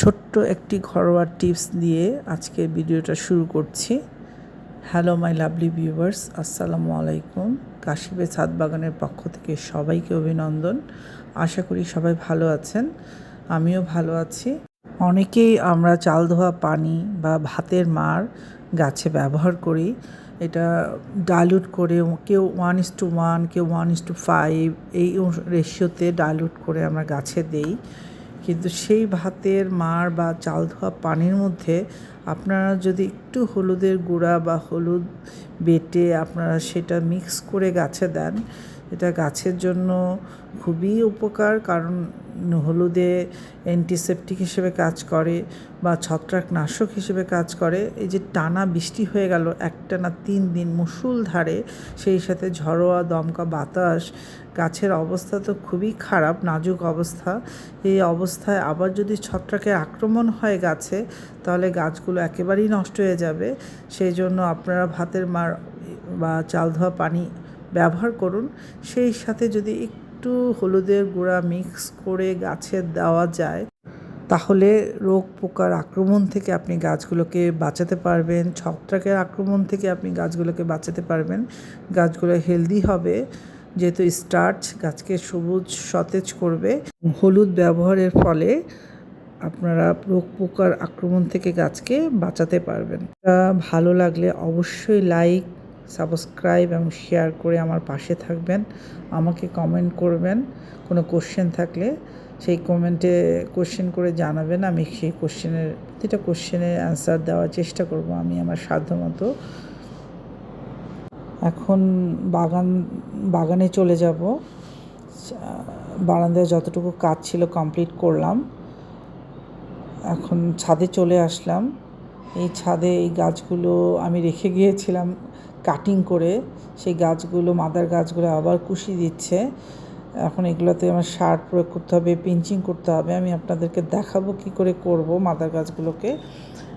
ছোট্ট একটি ঘরোয়া টিপস দিয়ে আজকে ভিডিওটা শুরু করছি। হ্যালো মাই লাভলি ভিউয়ার্স আসসালামু আলাইকুম। কাশিবে ছাদ বাগানের পক্ষ থেকে সবাইকে অভিনন্দন। আশা করি সবাই ভালো আছেন, আমিও ভালো আছি। অনেকেই আমরা চাল ধোয়া পানি বা ভাতের মার গাছে ব্যবহার করি। এটা ডাইলুট করে কেউ ওয়ান ইস টু ওয়ান কেউ ওয়ান ইস টু ফাইভ এই রেশিওতে ডাইলুট করে আমরা গাছে দেই। কিন্তু সেই ভাতের মার বা চাল ধোয়া পানির মধ্যে আপনারা যদি একটু হলুদের গুঁড়া বা হলুদ বেটে আপনারা সেটা মিক্স করে গাছে দেন এটা গাছের জন্য খুবই উপকার, কারণ হলুদে অ্যান্টিসেপটিক হিসেবে কাজ করে বা ছত্রাকনাশক হিসেবে কাজ করে। এই যে টানা বৃষ্টি হয়ে গেল একটানা তিন দিন মুসুলধারে সেই সাথে ঝড়োয়া, দমকা বাতাস, গাছের অবস্থা তো খুবই খারাপ, নাজুক অবস্থা। এই অবস্থায় আবার যদি ছত্রাকের আক্রমণ হয় গাছে, তাহলে গাছগুলো একেবারেই নষ্ট হয়ে যাবে। সেই জন্য আপনারা ভাতের মার বা চাল ধোয়া পানি ব্যবহার করুন। সেই সাথে যদি একটু হলুদের গুঁড়া মিক্স করে গাছে দেওয়া যায়, তাহলে রোগ পোকার আক্রমণ থেকে আপনি গাছগুলোকে বাঁচাতে পারবেন। ছত্রাকের আক্রমণ থেকে আপনি গাছগুলোকে বাঁচাতে পারবেন। গাছগুলো হেলদি হবে, যেহেতু স্টার্চ গাছকে সবুজ, সতেজ করবে। হলুদ ব্যবহারের ফলে আপনারা রোগ পোকার আক্রমণ থেকে গাছকে বাঁচাতে পারবেন। ভালো লাগলে অবশ্যই লাইক সাবস্ক্রাইব এবং শেয়ার করে আমার পাশে থাকবেন। আমাকে কমেন্ট করবেন। কোনো কোশ্চেন থাকলে সেই কমেন্টে কোশ্চেন করে জানাবেন। আমি সেই কোশ্চেনের প্রতিটা কোশ্চেনের অ্যান্সার দেওয়ার চেষ্টা করব আমি আমার সাধ্যমতো এখন বাগান, বাগানে চলে যাব। বারান্দায় যতটুকু কাজ ছিল কমপ্লিট করলাম। এখন ছাদে চলে আসলাম। এই ছাদে এই গাছগুলো আমি রেখে গিয়েছিলাম কাটিং করে সেই গাছগুলো, মাদার গাছগুলো আবার কুশি দিচ্ছে। এখন এগুলোতে আমার সার প্রয়োগ করতে হবে, পিঞ্চিং করতে হবে। আমি আপনাদেরকে দেখাবো কি করে করব মাদার গাছগুলোকে।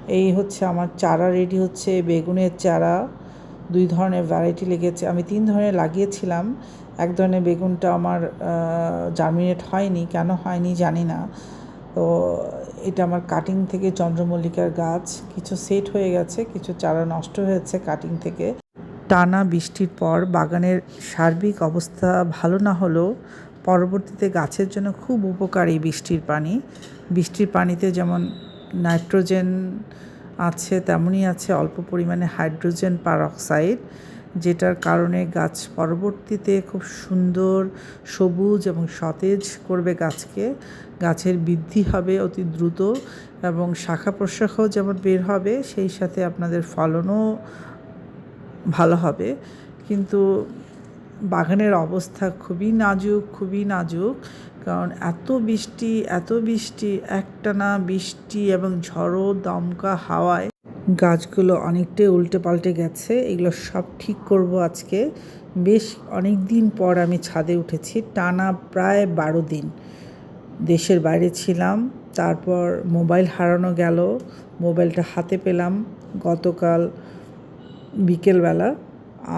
এই হচ্ছে আমার চারা রেডি হচ্ছে, বেগুনের চারা। দুই ধরনের ভ্যারাইটি লেগেছে। আমি তিন ধরনের লাগিয়েছিলাম। এক ধরনের বেগুনটা আমার জার্মিনেট হয়নি। কেন হয়নি জানি না। তো এটা আমার কাটিং থেকে চন্দ্রমল্লিকার গাছ। কিছু সেট হয়ে গেছে, কিছু চারা নষ্ট হয়েছে কাটিং থেকে। টানা বৃষ্টির পর বাগানের সার্বিক অবস্থা ভালো না হলেও পরবর্তীতে গাছের জন্য খুব উপকারী বৃষ্টির পানি। বৃষ্টির পানিতে যেমন নাইট্রোজেন আছে, তেমনই আছে অল্প পরিমাণে হাইড্রোজেন পারঅক্সাইড যেটার কারণে গাছ পরবর্তীতে খুব সুন্দর সবুজ এবং সতেজ করবে গাছকে। গাছের বৃদ্ধি হবে অতি দ্রুত এবং শাখা প্রশাখাও যেমন বের হবে, সেই সাথে আপনাদের ফলনও ভালো হবে। কিন্তু বাগানের অবস্থা খুবই নাজুক খুবই নাজুক। কারণ এত বৃষ্টি এত বৃষ্টি, একটানা বৃষ্টি এবং ঝড়ো, দমকা হাওয়ায় গাছগুলো অনেকটাই উল্টে পাল্টে গেছে। এগুলো সব ঠিক করব আজকে। বেশ অনেক দিন পর আমি ছাদে উঠেছি, টানা প্রায় বারো দিন। দেশের বাইরে ছিলাম, তারপর মোবাইল হারানো গেল, মোবাইলটা হাতে পেলাম। গতকাল বিকেলবেলা।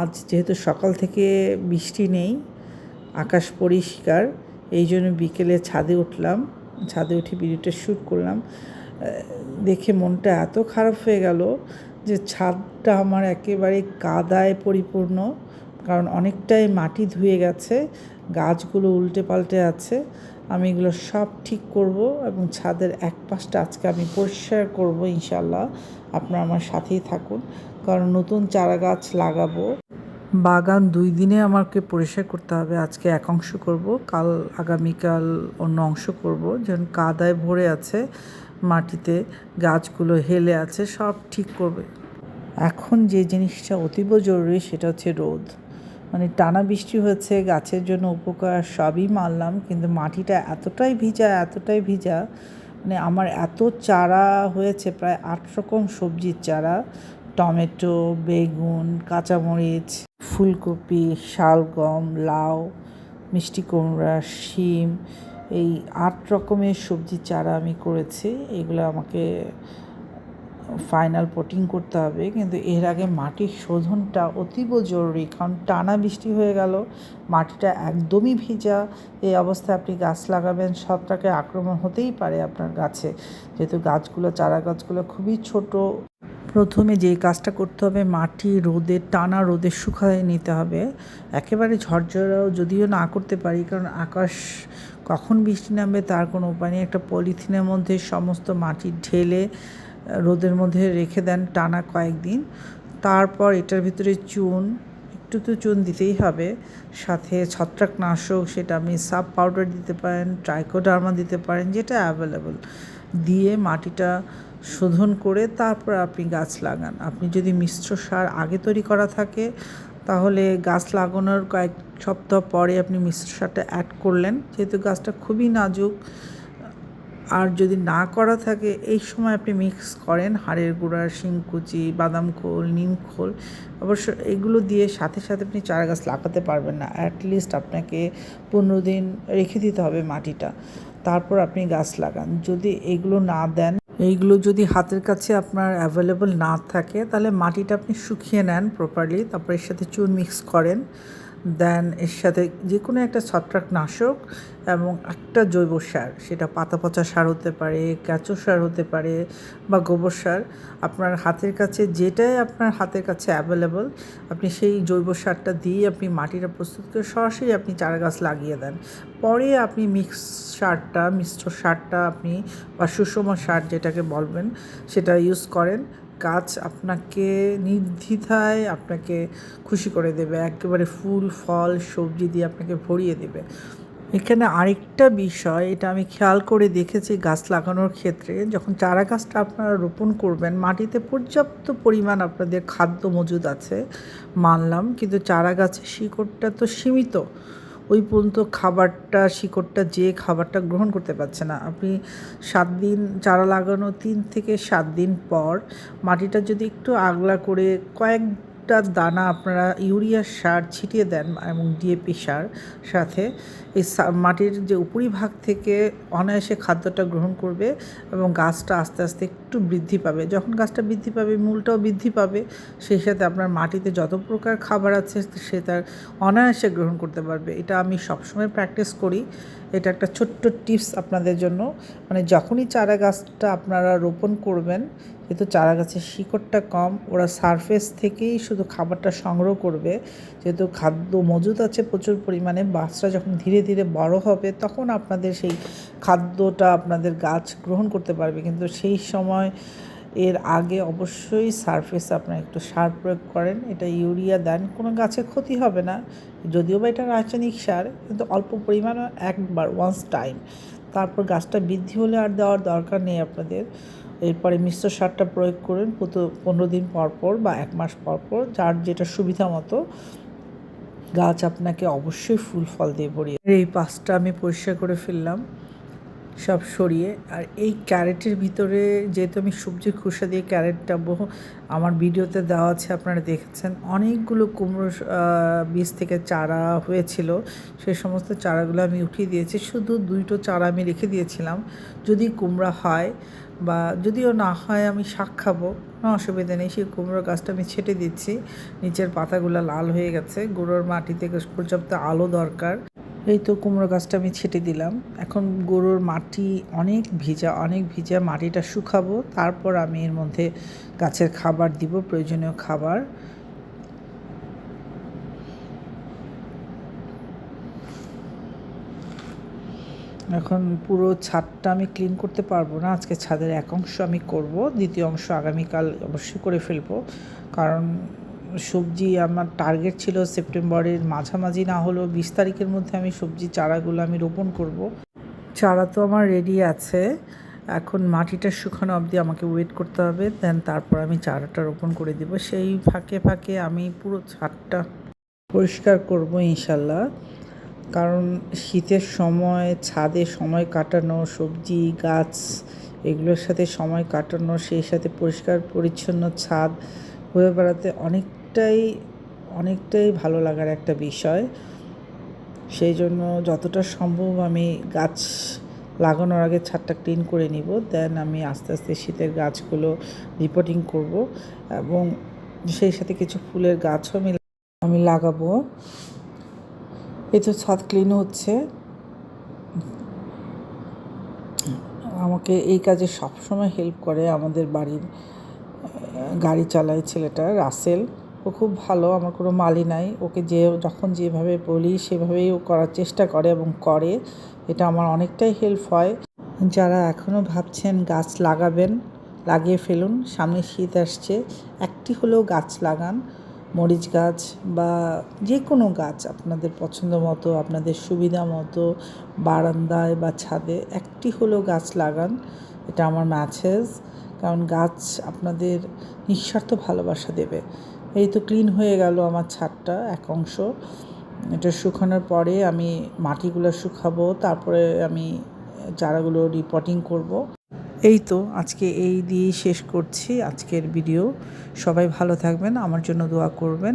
আজ যেহেতু সকাল থেকে বৃষ্টি নেই, আকাশ পরিষ্কার এই জন্য বিকেলে ছাদে উঠলাম। ছাদে উঠে ভিডিওটা শ্যুট করলাম। দেখে মনটা এত খারাপ হয়ে গেল যে ছাদটা আমার একেবারে কাদায় পরিপূর্ণ, কারণ অনেকটাই মাটি ধুয়ে গেছে, গাছগুলো উল্টে পাল্টে আছে। আমি এগুলো সব ঠিক করব এবং ছাদের এক পাশটা আজকে আমি পরিষ্কার করব ইনশাল্লাহ আপনারা আমার সাথেই থাকুন। কারণ নতুন চারা গাছ লাগাবো। বাগান দুই দিনে আমাকে পরিষ্কার করতে হবে। আজকে এক অংশ করব, কাল আগামীকাল অন্য অংশ করব। যেন কাদায় ভরে আছে, মাটিতে গাছগুলো হেলে আছে, সব ঠিক করবে। এখন যে জিনিসটা অতীব জরুরি সেটা হচ্ছে রোদ। মানে টানা বৃষ্টি হয়েছে, গাছের জন্য উপকার সবই মারলাম কিন্তু মাটিটা এতটাই ভিজা এতটাই ভিজা মানে আমার এত চারা হয়েছে, প্রায় আট রকম সবজির চারা টমেটো, বেগুন, কাঁচামরিচ, ফুলকপি, শালগম, লাউ, মিষ্টি কুমড়া, শিম, এই আট রকমের সবজির চারা আমি করেছি। এগুলো আমাকে ফাইনাল পোটিং করতে হবে। কিন্তু এর আগে মাটির শোধনটা অতীব জরুরি, কারণ টানা বৃষ্টি হয়ে গেল, মাটিটা একদমই ভিজা। এই অবস্থায় আপনি গাছ লাগাবেন ছত্রাকে আক্রমণ হতেই পারে আপনার গাছে। যেহেতু গাছগুলো চারা গাছগুলো খুবই ছোট। প্রথমে যে কাজটা করতে হবে, মাটি, রোদে, টানা রোদে শুকায় নিতে হবে। একেবারে ঝরঝরাও যদিও না করতে পারি, কারণ আকাশ কখন বৃষ্টি নামবে তার কোনো উপায় নেই। একটা পলিথিনের মধ্যে সমস্ত মাটি ঢেলে রোদের মধ্যে রেখে দেন টানা কয়েকদিন। তারপর এটার ভিতরে চুন, একটু তো চুন দিতেই হবে। সাথে ছত্রাকনাশক, সেটা আপনি সাব পাউডার দিতে পারেন, ট্রাইকোডার্মা দিতে পারেন, যেটা অ্যাভেলেবল দিয়ে মাটিটা শোধন করে তারপর আপনি গাছ লাগান। আপনি যদি মিশ্র সার আগে তৈরি করা থাকে, তাহলে গাছ লাগানোর কয়েক সপ্তাহ পরে আপনি মিশ্র সারটা অ্যাড করলেন। যেহেতু গাছটা খুবই নাজুক, আর যদি না করা থাকে, এই সময় আপনি মিক্স করেন হাড়ের গুঁড়া, শিংকুচি, বাদাম খোল, নিম খোল। অবশ্য এগুলো দিয়ে সাথে সাথে আপনি চারা গাছ লাগাতে পারবেন না। অ্যাটলিস্ট আপনাকে পনেরো দিন রেখে দিতে হবে মাটিটা। তারপর আপনি গাছ লাগান। যদি এগুলো না দেন এইগুলো যদি হাতের কাছে আপনার অ্যাভেলেবল না থাকে, তাহলে মাটিটা আপনি শুকিয়ে নেন প্রপারলি তারপর এর সাথে চুন মিক্স করেন। দেন এর সাথে যে কোনো একটা ছত্রাকনাশক এবং একটা জৈব সার, সেটা পাতা পচা সার হতে পারে, কেঁচো সার হতে পারে বা গোবর সার, আপনার হাতের কাছে যেটাই আপনার হাতের কাছে অ্যাভেলেবল আপনি সেই জৈব সারটা দিয়ে আপনি মাটিটা প্রস্তুত করে সরাসরি আপনি চারা গাছ লাগিয়ে দেন। পরে আপনি মিক্স সারটা, মিশ্র সারটা আপনি বা সুষম সার যেটাকে বলবেন, সেটা ইউজ করেন। গাছ আপনাকে নির্দ্বিধায় আপনাকে খুশি করে দেবে, একেবারে ফুল, ফল, সবজি দিয়ে আপনাকে ভরিয়ে দেবে। এখানে আরেকটা বিষয়, এটা আমি খেয়াল করে দেখেছি গাছ লাগানোর ক্ষেত্রে, যখন চারা গাছটা আপনারা রোপণ করবেন, মাটিতে পর্যাপ্ত পরিমাণ আপনাদের খাদ্য মজুদ আছে, মানলাম, কিন্তু চারা গাছের শিকড়টা তো সীমিত। ওই পর্যন্ত খাবারটা, শিকড়টা, যে খাবারটা গ্রহণ করতে পারছে না। আপনি সাত দিন চারা লাগানো, তিন থেকে সাত দিন পর মাটিটা যদি একটু আগলা করে কয়েকটা দানা আপনারা ইউরিয়া সার ছিটিয়ে দেন এবং ডিএপি সার সাথে এই মাটির যে উপরিভাগ থেকে অনায়াসে খাদ্যটা গ্রহণ করবে এবং গাছটা আস্তে আস্তে একটু বৃদ্ধি পাবে। যখন গাছটা বৃদ্ধি পাবে, মূলটাও বৃদ্ধি পাবে, সেই সাথে আপনার মাটিতে যত প্রকার খাবার আছে সে তার অনায়াসে গ্রহণ করতে পারবে। এটা আমি সবসময় প্র্যাকটিস করি। এটা একটা ছোট্ট টিপস আপনাদের জন্য। মানে যখনই চারা গাছটা আপনারা রোপণ করবেন, যেহেতু চারা গাছের শিকড়টা কম, ওরা সারফেস থেকেই শুধু খাবারটা সংগ্রহ করবে। যেহেতু খাদ্য মজুদ আছে প্রচুর পরিমাণে বাচ্চা যখন ধীরে ধীরে বড় হবে, তখন আপনাদের সেই খাদ্যটা আপনাদের গাছ গ্রহণ করতে পারবে। কিন্তু সেই সময় এর আগে অবশ্যই সারফেস আপনার একটু সার প্রয়োগ করেন। এটা ইউরিয়া দেন, কোনো গাছে ক্ষতি হবে না। যদিও বা এটা রাসায়নিক সার, কিন্তু অল্প পরিমাণে একবার ওয়ান্স টাইম তারপর গাছটা বৃদ্ধি হলে আর দেওয়ার দরকার নেই আপনাদের। এরপরে মিশ্র সারটা প্রয়োগ করুন পনেরো দিন পর পর বা এক মাস পর পর, যার যেটা সুবিধা মতো। গাছ আপনাকে অবশ্যই ফুল ফল দিয়ে ভরিয়ে এই পাঁচটা আমি পরিষ্কার করে ফেললাম। সব সরিয়ে, আর এই ক্যারেটের ভিতরে যেহেতু আমি সবজির খোসা দিয়ে ক্যারেটটা বহু আমার ভিডিওতে দেওয়া আছে, আপনারা দেখেছেন, অনেকগুলো কুমড়ো বীজ থেকে চারা হয়েছিল, সে সমস্ত চারাগুলো আমি উঠিয়ে দিয়েছি, শুধু দুইটো চারা আমি রেখে দিয়েছিলাম, যদি কুমড়া হয় বা যদিও না হয় আমি শাক খাব, কোনো অসুবিধা নেই, সেই কুমড়োর গাছটা আমি ছেটে দিচ্ছি, নিচের পাতাগুলো লাল হয়ে গেছে, গুঁড়োর মাটি থেকে পর্যাপ্ত আলো দরকার। এই তো কুমড়ো গাছটা আমি ছেটে দিলাম। এখন গরুর মাটি অনেক ভিজা অনেক ভিজা মাটিটা শুকাবো। তারপর আমি এর মধ্যে গাছের খাবার দিব, প্রয়োজনীয় খাবার। এখন পুরো ছাদটা আমি ক্লিন করতে পারব না। আজকে ছাদের এক অংশ আমি করব, দ্বিতীয় অংশ আগামীকাল অবশ্যই করে ফেলব। কারণ সবজি আমার টার্গেট ছিল সেপ্টেম্বরের মাঝামাঝি না হলেও বিশ তারিখের মধ্যে আমি সবজি চারাগুলো আমি রোপণ করব। চারা তো আমার রেডি আছে। এখন মাটিটা শুকানো অবধি আমাকে ওয়েট করতে হবে দেন তারপর আমি চারাটা রোপণ করে দিব। সেই ফাঁকে ফাঁকে আমি পুরো ছাদটা পরিষ্কার করব ইনশাল্লাহ। কারণ শীতের সময়, ছাদে সময় কাটানো, সবজি, গাছ, এগুলোর সাথে সময় কাটানো, সেই সাথে পরিষ্কার পরিচ্ছন্ন ছাদ হয়ে বেড়াতে অনেকটাই অনেকটাই ভালো লাগার একটা বিষয়। সেই জন্য যতটা সম্ভব আমি গাছ লাগানোর আগে ছাদটা ক্লিন করে নিব দেন আমি আস্তে আস্তে শীতের গাছগুলো রিপোর্টিং করব এবং সেই সাথে কিছু ফুলের গাছও আমি আমি লাগাবো। এই তো ছাদ ক্লিন হচ্ছে। আমাকে এই কাজে সবসময় হেল্প করে আমাদের বাড়ির গাড়ি চালায় ছেলেটা, রাসেল। ও খুব ভালো, আমার কোনো মালি নাই। ওকে যে, যখন যেভাবে বলি, সেভাবেই ও করার চেষ্টা করে এবং করে। এটা আমার অনেকটাই হেল্প হয়। যারা এখনও ভাবছেন গাছ লাগাবেন, লাগিয়ে ফেলুন, সামনে শীত আসছে, একটি হলেও গাছ লাগান। মরিচ গাছ বা যে কোনো গাছ আপনাদের পছন্দ মতো, আপনাদের সুবিধা মতো, বারান্দায় বা ছাদে একটি হলেও গাছ লাগান। এটা আমার ম্যাসেজ কারণ গাছ আপনাদের নিঃস্বার্থ ভালোবাসা দেবে। এই তো ক্লিন হয়ে গেল আমার ছাদটা, এক অংশ। এটা শুকানোর পরে আমি মাটিগুলো শুকাবো, তারপরে আমি চারাগুলো রিপোর্টিং করব। এই তো আজকে এই দিয়েই শেষ করছি আজকের ভিডিও সবাই ভালো থাকবেন, আমার জন্য দোয়া করবেন।